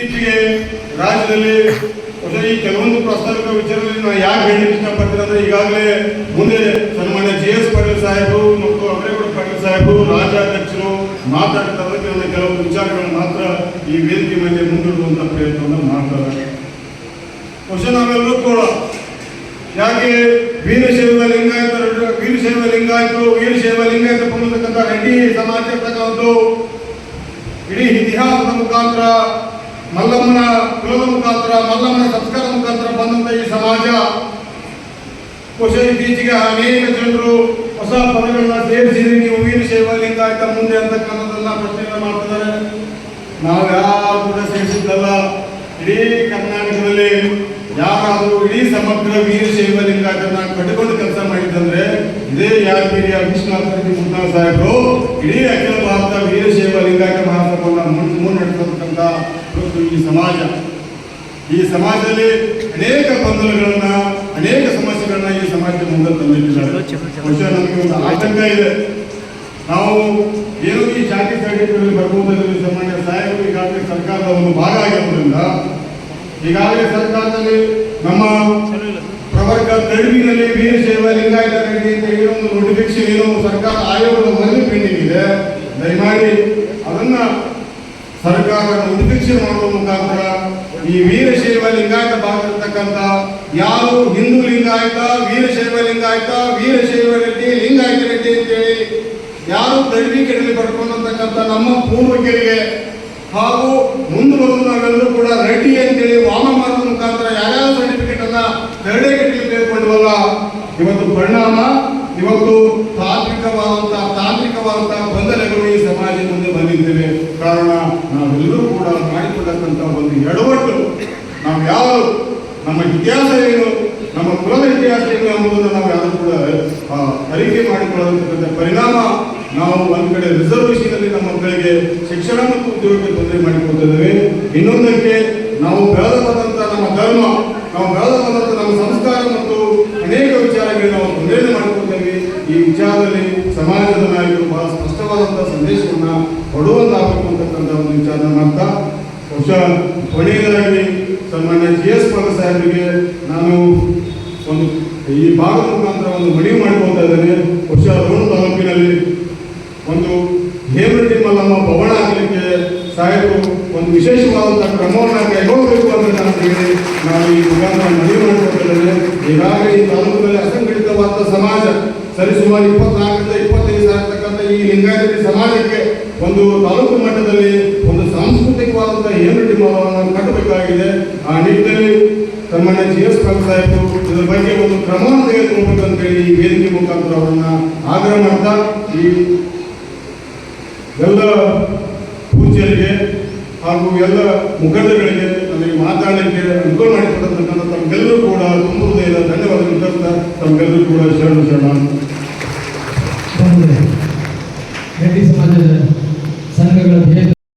ಇತ್ತೀಚೆಗೆ ರಾಜ್ಯದಲ್ಲಿ ಈ ಕೆಲವೊಂದು ಪ್ರಸ್ತಾವಿಕ ವಿಚಾರದಲ್ಲಿ ನಾನು ಯಾಕೆ ಹೇಳಲಿಕ್ಕೆ ಇಷ್ಟಪಡ್ತೀನಿ ಅಂದ್ರೆ ಈಗಾಗಲೇ ಮುಂದೆ ಸನ್ಮಾನ್ಯ ಜಿ ಎಸ್ ಪಾಟೀಲ್ ಸಾಹೇಬರು ಮತ್ತು ಅಮರೇಗೌಡ ಪಾಟೀಲ್ ಸಾಹೇಬರು ರಾಜ್ಯಾಧ್ಯಕ್ಷರು ಮಾತಾಡ್ತಾರೆ ಕೆಲವು ವಿಚಾರಗಳನ್ನು ಮಾತ್ರ ಈ ವೇದಿಕೆ ಮೇಲೆ ಮುಂದಿಡುವಂತ ಪ್ರಯತ್ನವನ್ನು ಮಾಡ್ತಾರೆ ಬಹುಶಃ ನಾವೆಲ್ಲರೂ ಕೂಡ ಯಾಕೆ ವೀರಶೈವ ಲಿಂಗಾಯತ ವೀರಶೈವ ಲಿಂಗಾಯತ ವೀರಶೈವ ಲಿಂಗಾಯತ ಬಂದಿರತಕ್ಕಂಥ ರೆಡ್ಡಿ ಸಮಾಜ ಇರ್ತಕ್ಕಂಥದ್ದು ಇಡೀ ಇತಿಹಾಸದ ಮುಖಾಂತರ ಮಲ್ಲಮ್ಮನ ಕುಲದ ಮುಖಾಂತರ, ಮಲ್ಲಮ್ಮನ ಸಂಸ್ಕಾರ ಮುಖಾಂತರ ಬಂದಂಥ ಈ ಸಮಾಜ. ಬಹುಶಃ ಇತ್ತೀಚೆಗೆ ಅನೇಕ ಜನರು ಹೊಸ ಪದಗಳನ್ನ ಸೇರಿಸಿದ್ರೆ ನೀವು ವೀರಶೈವ ಲಿಂಗಾಯತ ಮುಂದೆ ಅಂತಕ್ಕಂಥದ್ದನ್ನ ಪ್ರಶ್ನೆಗಳನ್ನ ಮಾಡ್ತಿದ್ದಾರೆ. ನಾವು ಯಾರು ಕೂಡ ಸೇರಿಸಿದ್ದಲ್ಲ. ಇಡೀ ಕರ್ನಾಟಕದಲ್ಲಿ ಯಾರಾದರೂ ಇಡೀ ಸಮಗ್ರ ವೀರಶೈವ ಲಿಂಗಾಯತನ ಕಟ್ಟಿಕೊಂಡು ಕೆಲಸ ಮಾಡಿದ್ದಂದ್ರೆ ಇದೇ ಯಾದಗಿರಿಯ ವಿಶ್ವನಾಥ ರೆಡ್ಡಿ ಮುಂತಾದ ಸಾಹೇಬರು? ಇಡೀ ಅಖಿಲ ಭಾರತ ವೀರಶೈವ ಲಿಂಗಾಯತ ಮಹಾಸಭೆಯನ್ನ ಮುನ್ ಮುನ್ನಡೆಸತಕ್ಕಂಥ ಇವತ್ತು ಈ ಸಮಾಜ. ಈ ಸಮಾಜದಲ್ಲಿ ಅನೇಕ ಗೊಂದಲಗಳನ್ನ, ಅನೇಕ ಸಮಸ್ಯೆಗಳನ್ನ ಈ ಸಮಾಜದ ಮುಂದೆ ತಂದಿಟ್ಟಿದ್ದಾರೆ. ಬಹುಶಃ ನಮಗೆ ಒಂದು ಆತಂಕ ಇದೆ. ನಾವು ಏನು ಈ ಜಾತಿ ಸರ್ಟಿಫಿಕೇಟ್ ಬರ್ಬೋದಲ್ಲಿ ಸಮಾಜ ಸಾಹೇಬರು ಈಗಾಗಲೇ ಸರ್ಕಾರದ ಒಂದು ಭಾಗ ಆಗಿರೋದ್ರಿಂದ, ಈಗಾಗಲೇ ಸರ್ಕಾರದಲ್ಲಿ ನಮ್ಮ ಪ್ರವರ್ಗ ತಳುವಿನಲ್ಲಿ ವೀರಶೈವ ಲಿಂಗಾಯತ ರೆಡ್ಡಿ ಅಂತ ಹೇಳಿ ಒಂದು ನೋಟಿಫಿಕೇಶನ್ ಏನು ಸರ್ಕಾರ ಆಯೋಗದ ಮನವಿ ಪೆಂಡಿಂಗ್ ಇದೆ. ದಯಮಾಡಿ ಅದನ್ನ ಸರ್ಕಾರ ಉದ್ದೇಶ ಮಾಡುವ ಮುಖಾಂತರ ಈ ವೀರಶೈವ ಲಿಂಗಾಯತ ಭಾಗದರ್ತಕ್ಕಂಥ ಯಾರು ಹಿಂದೂ ಲಿಂಗಾಯತ, ವೀರಶೈವ ಲಿಂಗಾಯತ, ವೀರಶೈವ ರೆಡ್ಡಿ, ಲಿಂಗಾಯತ ರೆಡ್ಡಿ ಅಂತೇಳಿ ಯಾರು ದೈವಿ ಪಡ್ಕೊಂಡಂತಕ್ಕಂತ ನಮ್ಮ ಪೂರ್ವಿಕರಿಗೆ ಹಾಗೂ ಮುಂದೆ ಕೂಡ ರೆಡ್ಡಿ ಅಂತೇಳಿ ವಾಮ ಮಾರ್ಗದ ಮುಖಾಂತರ ಯಾರ್ಯಾವ ಸರ್ಟಿಫಿಕೇಟ್ ಅನ್ನ ಎರಡೇ ತೆಗೆದುಕೊಂಡವಲ್ಲ ತೆಗೆದುಕೊಂಡ್ವಲ್ಲ, ಇವತ್ತು ಪರಿಣಾಮ, ಇವತ್ತು ತಾಂತ್ರಿಕವಾದಂತಹ ತಾಂತ್ರಿಕವಾದಂತಹ ಬಂಧನಗಳು ಈ ಸಮಾಜದ ಮುಂದೆ ಬಂದಿದ್ದೇವೆ. ಕಾರಣ ನಾವೆಲ್ಲರೂ ಕೂಡ ಮಾಡಿಕೊಡತಕ್ಕಂಥ ಒಂದು ಎಡವಟ್ಟು ನಾವು ಯಾವ ನಮ್ಮ ಇತಿಹಾಸ ಏನು, ನಮ್ಮ ಕುಲದ ಇತಿಹಾಸ ಏನು ಎಂಬುದನ್ನು ನಾವು ಯಾರು ಕೂಡ ಅರಿಕೆ ಮಾಡಿಕೊಳ್ಳತಕ್ಕಂಥ ಪರಿಣಾಮ ನಾವು ಒಂದು ಕಡೆ ರಿಸರ್ವೇಷನ್ ಅಲ್ಲಿ ನಮ್ಮ ಮಕ್ಕಳಿಗೆ ಶಿಕ್ಷಣ ಮತ್ತು ಉದ್ಯೋಗಕ್ಕೆ ತೊಂದರೆ ಮಾಡಿಕೊಳ್ತಿದ್ದೇವೆ ಇನ್ನೊಂದಕ್ಕೆ ನಾವು ಬೆಳೆದ ನಮ್ಮ ಧರ್ಮ, ನಾವು ಬೆಳೆದ ನಮ್ಮ ಸಂಸ್ಕಾರ ಮತ್ತು ಅನೇಕ ವಿಚಾರಗಳಿಗೆ ನಾವು ತೊಂದರೆ ಮಾಡಿಕೊಳ್ತೇವೆ ಈ ವಿಚಾರದಲ್ಲಿ ಸಮಾಜದ ನಾಯಕರು ಬಹಳ ಸ್ಪಷ್ಟವಾದಂತಹ ಸಂದೇಶವನ್ನ ಕೊಡುವಂತಾಗಬೇಕು ಅಂತಕ್ಕಂಥ ಒಂದು ವಿಚಾರ ಮಾಡ್ತಾ ಬಹುಶಃ ಕೊನೆಯದಾಗಿ ಸನ್ಮಾನ್ಯ ಜಿ ಎಸ್ ಪಾಲ ಸಾಹೇಬರಿಗೆ ನಾನು ಒಂದು ಈ ಭಾಗದ ಮುಖಾಂತರ ಒಂದು ಮನವಿ ಮಾಡಿಕೊಳ್ತಾ ಇದ್ದೇನೆ. ಬಹುಶಃ ರೋಣ ತಾಲೂಕಿನಲ್ಲಿ ಒಂದು ಹೇಮರೆಡ್ಡಿ ಮಲ್ಲಮ್ಮ ಭವನ ಆಗಲಿಕ್ಕೆ ಸಾಹೇಬರು ಒಂದು ವಿಶೇಷವಾದಂತಹ ಕ್ರಮವನ್ನು ಕೈಗೊಳ್ಳಬೇಕು ಅಂತ ನಾನು ಹೇಳಿ ನಾನು ಈ ಮುಖಾಂತರ ಮನವಿ ಮಾಡಿಕೊಟ್ಟಿದ್ದೇನೆ ಈಗಾಗಲೇ ಈ ತಾಲೂಕಿನಲ್ಲಿ ಅಸಂಘಟಿತವಾದ ಸಮಾಜ ಸರಿಸುಮಾರು ಇಪ್ಪತ್ನಾಲ್ಕರಿಂದ ಇಪ್ಪತ್ತೈದು ಸಾವಿರ ಈ ಲಿಂಗಾಯತ ಸಮಾಜಕ್ಕೆ ಒಂದು ತಾಲೂಕು ಮಟ್ಟದಲ್ಲಿ ಒಂದು ಸಾಂಸ್ಕೃತಿಕವಾದಂತಹ ಏನು ನಿಮ್ಮವನ್ನು ಕಟ್ಟಬೇಕಾಗಿದೆ? ಆ ನಿಟ್ಟಿನಲ್ಲಿ ಸನ್ಮಾನ್ಯ ಜಿ ಎಸ್ ಪಾಲ್ ಸಾಹೇಬರು ಇದರ ಬಗ್ಗೆ ಒಂದು ಕ್ರಮವನ್ನು ತೆಗೆದುಕೊಳ್ಬೇಕಂತೇಳಿ ಈ ವೇದಿಕೆ ಮುಖಾಂತರ ಅವರನ್ನ ಆಗ್ರಹ ಮಾಡ್ತಾ ಈ ಎಲ್ಲ ಪೂಜ್ಯರಿಗೆ ಹಾಗೂ ಎಲ್ಲ ಮುಖಂಡಗಳಿಗೆ ನನಗೆ ಮಾತಾಡಲಿಕ್ಕೆ ಅನುಕೂಲ ಮಾಡಿಕೊಡತಕ್ಕಂಥ ತಮಗೆಲ್ಲರೂ ಕೂಡ ತುಂಬ ಧನ್ಯವಾದಗಳು. ತಮ್ಮೆಲ್ಲರೂ